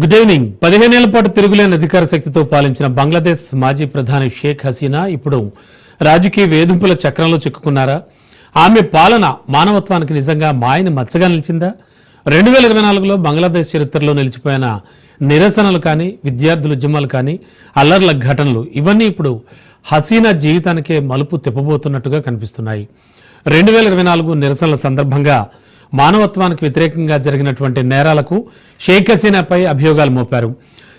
Good evening పదిహేనేళ్ళ పాటు తిరుగులేని అధికార శక్తితో పాలించిన బంగ్లాదేశ్ మాజీ ప్రధాని షేక్ హసీనా ఇప్పుడు రాజకీయ వేధింపుల చక్రంలో చిక్కుకున్నారా? ఆమె పాలన మానవత్వానికి నిజంగా మాయని మచ్చగా నిలిచిందా? రెండు వేల ఇరవై నాలుగులో బంగ్లాదేశ్ చరిత్రలో నిలిచిపోయిన నిరసనలు కానీ విద్యార్థుల ఉద్యమాలు కానీ అల్లర్ల ఘటనలు ఇవన్నీ ఇప్పుడు హసీనా జీవితానికే మలుపు తిప్పబోతున్నట్టుగా కనిపిస్తున్నాయి. రెండు వేల ఇరవై నాలుగు నిరసనల సందర్భంగా మానవత్వానికి వ్యతిరేకంగా జరిగినటువంటి నేరాలకు షేక్ హసీనాపై అభియోగాలు మోపారు.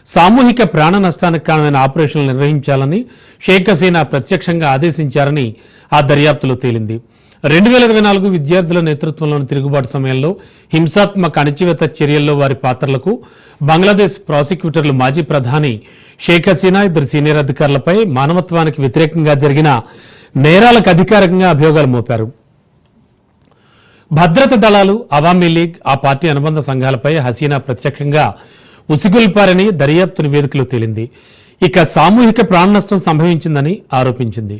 సామూహిక ప్రాణ నష్టానికి కారణమైన ఆపరేషన్లు నిర్వహించాలని షేక్ హసీనా ప్రత్యక్షంగా ఆదేశించారని ఆ దర్యాప్తులో తేలింది. రెండు వేల ఇరవై నాలుగు విద్యార్థుల నేతృత్వంలోని తిరుగుబాటు సమయంలో హింసాత్మక అణచివేత చర్యల్లో వారి పాత్రలకు బంగ్లాదేశ్ ప్రాసిక్యూటర్లు మాజీ ప్రధాని షేక్ హసీనా ఇద్దరు సీనియర్ అధికారులపై మానవత్వానికి వ్యతిరేకంగా జరిగిన నేరాలకు అధికారికంగా అభియోగాలు మోపారు. భద్రత దళాలు అవామీ లీగ్ ఆ పార్టీ అనుబంధ సంఘాలపై హసీనా ప్రత్యక్షంగా ఉసిగొల్పారని దర్యాప్తు నివేదికలో తేలింది. ఇక సామూహిక ప్రాణ నష్టం సంభవించిందని ఆరోపించింది.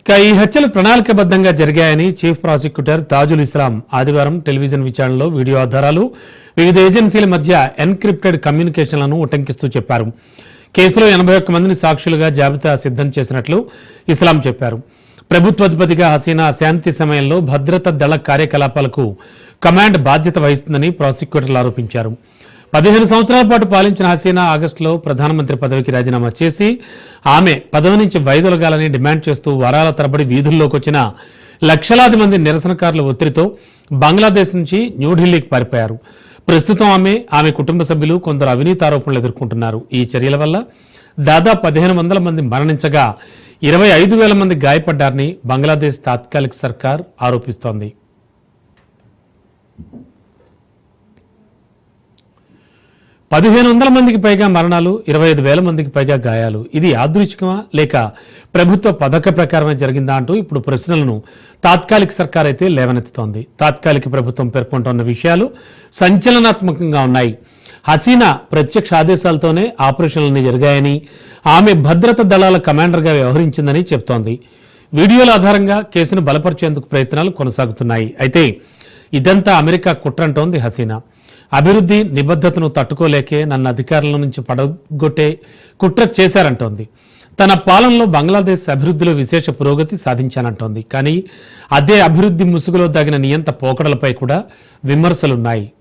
ఇక ఈ హత్యలు ప్రణాళికబద్ధంగా జరిగాయని చీఫ్ ప్రాసిక్యూటర్ తాజుల్ ఇస్లాం ఆదివారం టెలివిజన్ విచారణలో వీడియో ఆధారాలు వివిధ ఏజెన్సీల మధ్య ఎన్క్రిప్టెడ్ కమ్యూనికేషన్లను ఉటంకిస్తూ చెప్పారు. కేసులో ఎనభై ఒక్క మందిని సాక్షులుగా జాబితా సిద్ధం చేసినట్లు ఇస్లాం చెప్పారు. ప్రభుత్వాధిపతిగా హసీనా శాంతి సమయంలో భద్రతా దళ కార్యకలాపాలకు కమాండ్ బాధ్యత వహిస్తుందని ప్రాసిక్యూటర్లు ఆరోపించారు. పదిహేను సంవత్సరాల పాటు పాలించిన హసీనా ఆగస్టులో ప్రధానమంత్రి పదవికి రాజీనామా చేసి ఆమె పదవి నుంచి వైదొలగాలని డిమాండ్ చేస్తూ వారాల తరబడి వీధుల్లోకి వచ్చిన లక్షలాది మంది నిరసనకారుల ఒత్తిడితో బంగ్లాదేశ్ నుంచి న్యూఢిల్లీకి పారిపోయారు. ప్రస్తుతం ఆమె ఆమె కుటుంబ సభ్యులు కొందరు అవినీతి ఆరోపణలు ఎదుర్కొంటున్నారు. ఈ చర్యల వల్ల దాదాపు పదిహేను వందల మంది మరణించగా ఇరవై ఐదు వేల మంది గాయపడ్డారని బంగ్లాదేశ్ తాత్కాలిక సర్కార్ ఆరోపిస్తోంది. పదిహేను వందల మందికి పైగా మరణాలు ఇరవై ఐదు వేల మందికి పైగా గాయాలు. ఇది యాదృచ్ఛికమా లేక ప్రభుత్వ పథక ప్రకారమే జరిగిందా అంటూ ఇప్పుడు ప్రశ్నలను తాత్కాలిక సర్కార్ అయితే లేవనెత్తుతోంది. తాత్కాలిక ప్రభుత్వం పేర్కొంటున్న విషయాలు సంచలనాత్మకంగా ఉన్నాయి. హసీనా ప్రత్యక్ష ఆదేశాలతోనే ఆపరేషన్లన్నీ జరిగాయని ఆమె భద్రత దళాల కమాండర్గా వ్యవహరించిందని చెబుతోంది వీడియోల ఆధారంగా కేసును బలపరిచేందుకు ప్రయత్నాలు కొనసాగుతున్నాయి. అయితే ఇదంతా అమెరికా కుట్రంటోంది హసీనా. అభివృద్ధి నిబద్ధతను తట్టుకోలేకే నన్ను అధికారుల నుంచి పడగొట్టే కుట్ర చేశారంటోంది. తన పాలనలో బంగ్లాదేశ్ అభివృద్ధిలో విశేష పురోగతి సాధించానంటోంది. కానీ అదే అభివృద్ధి ముసుగులో దాగిన నియంత పోకడలపై కూడా విమర్శలున్నాయి.